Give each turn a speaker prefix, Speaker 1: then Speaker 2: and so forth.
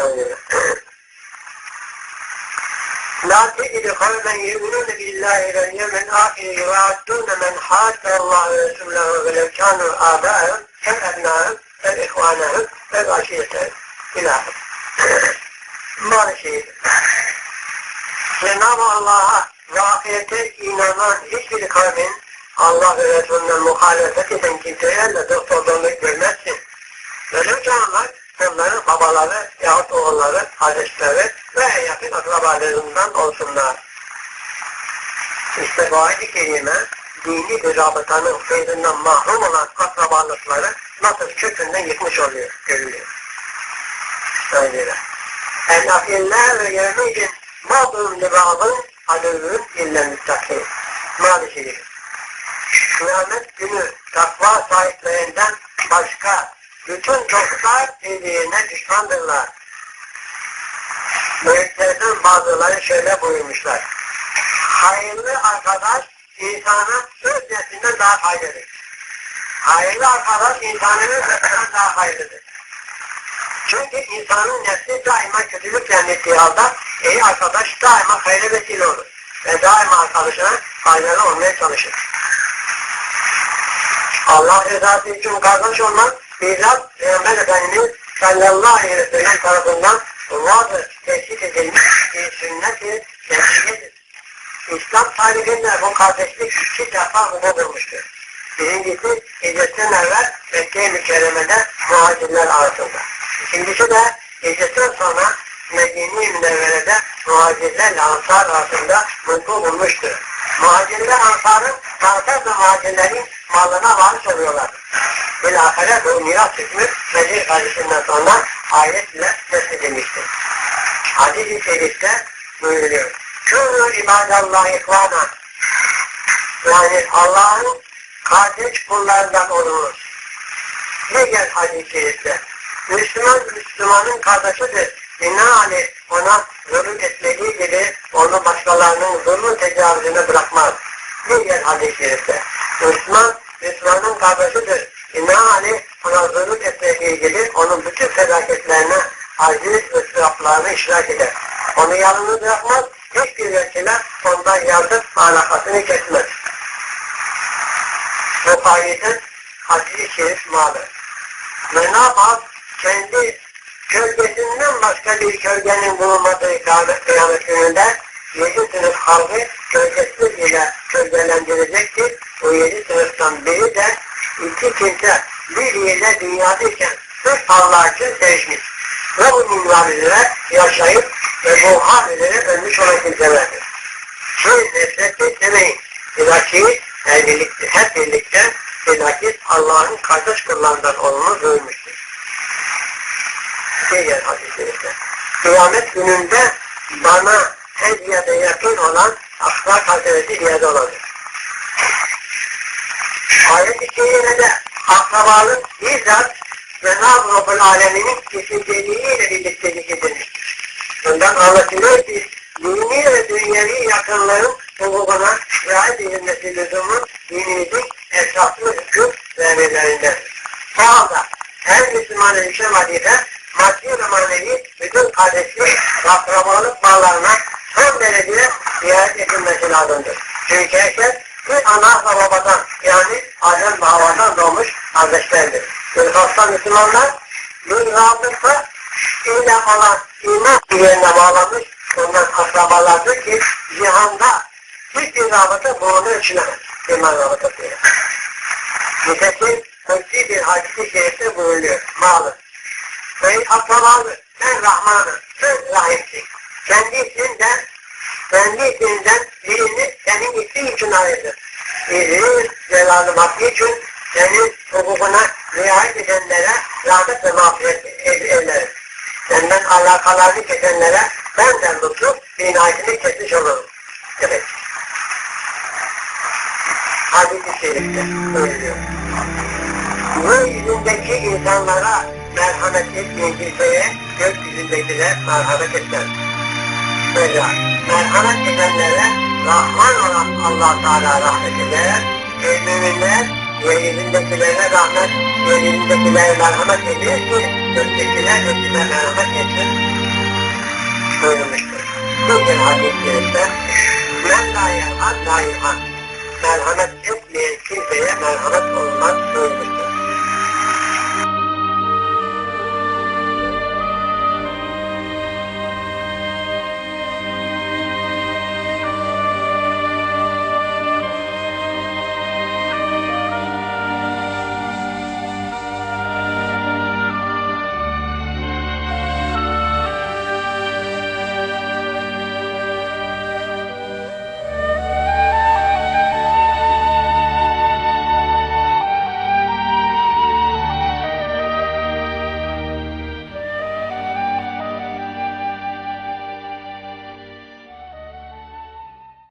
Speaker 1: saniye. La tecidi kavmen yu'minune billahi vel yemen ahiri ve addune men hatta Allah ve Resulullah ve lev kanu âbâhım, hem ebnâhım, hem ihvânahım, hem aşiretahım. İlahım. Maalesef. Cenab-ı Allah'a ve ahirete inanan hiçbir kavmin Allah ve Resulü'nden muhalefet eden kimselerle doktorluğunu görmezsin onların babaları yahut oğulları, kardeşleri ve en yakın akrabalarından olsunlar. İşte bu ayet-i kerime dini bir rabıtanın feyzinden mahrum olan akrabalıkları nasıl kökünden yıkmış oluyor, görülüyor. Öyle. El-afiller ve yevmidin mağdurun libabın adövün illa müttakin. Maalesef. Kıyamet günü takva sahiplerinden başka bütün çocuklar birbirine düşmandırlar. Büyüklerden bazıları şöyle buyurmuşlar. Hayırlı arkadaş insana söz nesinden daha hayırlıdır. Hayırlı arkadaş insanın sözünden daha hayırlıdır. Çünkü insanın nefsi daima kötülük zannettiği halde iyi arkadaş daima hayırlı vesile olur. Ve daima arkadaşına faydalı olmaya çalışır. Allah rızası için kardeş olmak bizzat Peygamber Efendimiz sallallahu aleyhi ve sellem tarafından vardır, teşhis edilmiş bir sünnet-i şer'iyedir. İslam tarihinde bu kardeşlik iki defa bulunmuştur. Birincisi hicretten evvel Mekke-i Mükerreme'de muhacirler arasında. İkincisi de hicretten sonra Medine-i Münevvere'de muhacirlerle ansar arasında mutlu bulmuştur. Muhacirler ansarın, ansar da muhacirlerin malına varis oluyorlar. Bilahare bu miras hükmü Bedir hadisinden sonra ayetle nesledilmiştir. Hadis-i şerifte buyuruyor. Kûnû ibâdallâhi ikvâna yani Allah'ın kardeş kullarından olunuz. Ne gel hadis-i şerifte? Müslüman Müslümanın kardeşidir. Binaenaleyh ona zulüm etmediği gibi onu başkalarının zulmün tecavüzüne bırakmaz. Ne gel hadis-i şerifte? Müslüman Müslümanın kardeşidir. Binaenaleyh zulüm etmediği gibi onun bütün felaketlerine aziz ve sıraplarını iştirak eder. Onu yalnız bırakmaz, hiçbir vesile ondan yardım alakasını kesmez. Bu ayetin hadis-i şerif malı. Ve ne yapar? Kendi gölgesinden başka bir gölgenin bulunmadığı kıyamet gününde yedi sınıf halkı gölgesiz ile gölgelendirecektir. Bu yedi sınıftan biri de iki kimse bir yerde dünyadayken sırf Allah için sevişmiş. Ve bu üzere yaşayıp ve bu hal üzere ölmüş olan kimselerdir. Siz nefret etmeyin. Bilakis her birlikte, hep birlikte bilakis Allah'ın kardeş kullarından olunuz ölmüştür. Diğer hadislerinde. Kıyamet gününde bana hediyede yakın olan ahlak hazreti diyede olacak. Ayet-i Kerime'de akrabalık bizzat Cenab-ı Rabbül Alemin'in kişiciliğiyle birlikte zikredilmiştir. Bundan anlaşılıyor ki dini ve dünyevi yakınların hukukuna riayet edilmesi lüzumu dinimizin esaslı hüküm ve emirlerindendir. Bu halde her Müslümanın düşen vazife maddi ve manevi bütün kardeşlik ve akrabalık bağlarına son derece riayet edilmesi lazımdır. Çünkü herkes bir ana ve babadan ve Havva'dan doğmuş kardeşlerdir. Bilhassa Müslümanlar bir rahatlıkla ile olan iman yerine bağlanmış bundan akrabalardır ki cihanda hiçbir rabıta bunu ölçülemez. İman rabıtası. Nitekim kutsi bir hadisi şerifte buyuruyor. Malı. Ey akrabalı, sen Rahman'ı, sen Rahim'sin. Kendi isminden, kendi isminden birini senin ismin için ayırdı. İzin, celalı maddi için senin hukukuna riayet edenlere rahmet ve mağfiret ederim. Senden alakalarını kesenlere benden tutup inayetini kesmiş olurum. Evet. Hadis-i Şerif'te söylüyor. Yeryüzündeki insanlara merhamet etmeyen kimseye gökyüzündekiler merhamet etmez. Böyle merhamet edenlere Rahman olan Allah Teala rahmet eder. Ve müminler yeryüzündekilere rahmet, yeryüzündekilere merhamet ediyor ki göktekiler merhamet etsin. Buyurmuştur. bir hadis-i şerifte men la yerhad la merhamet etmeyen kimseye merhamet